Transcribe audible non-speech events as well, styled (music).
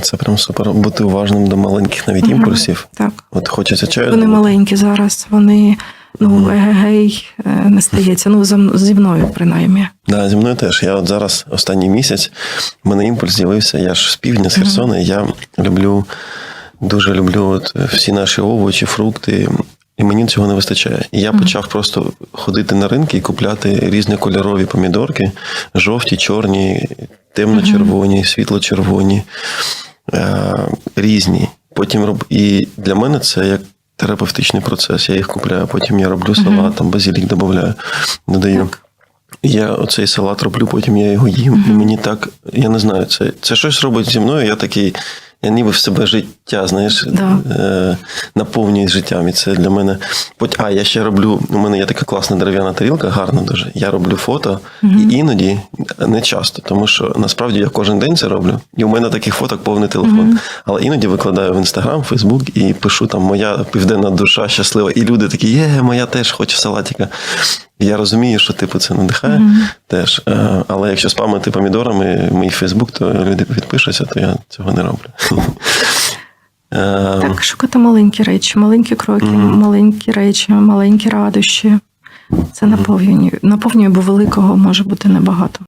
Це прям супер. Бути уважним до маленьких навіть Мгм. імпульсів. Так. От хочеться чаю. Вони маленькі зараз, вони ну Мгм. егегей е, не стається. Ну, зі мною принаймні. Да, зі мною теж. Я от зараз останній місяць в мене імпульс з'явився. Я ж з півдня, з Херсона. і Я люблю, дуже люблю от всі наші овочі, фрукти. І мені цього не вистачає. І я почав просто ходити на ринки і купляти різнокольорові помідорки: жовті, чорні, темно-червоні, світло-червоні, е- різні. Потім роб... І для мене це як терапевтичний процес. Я їх купляю, потім я роблю салат, там базилік додаю, додаю. Я оцей салат роблю, потім я його їм. І мені так, я не знаю, це, це щось робить зі мною. Я такий, я ніби в себе життя, знаєш, Да. е, наповнююсь життям. І це для мене. А, я ще роблю. У мене є така класна дерев'яна тарілка, гарна дуже. Я роблю фото, і іноді не часто, тому що насправді я кожен день це роблю. І у мене таких фоток повний телефон. Але іноді викладаю в інстаграм, Фейсбук і пишу там моя південна душа щаслива. І люди такі, є, моя теж хоче салатика. І Я розумію, що типу це надихає теж. Е, Але якщо спамити помідорами мій Фейсбук, то люди підпишуться, то я цього не роблю. (laughs) Е, Так, шукати маленькі речі, маленькі кроки, Мгм. маленькі речі, маленькі радощі. Це наповнює. Наповнює, бо великого може бути небагато.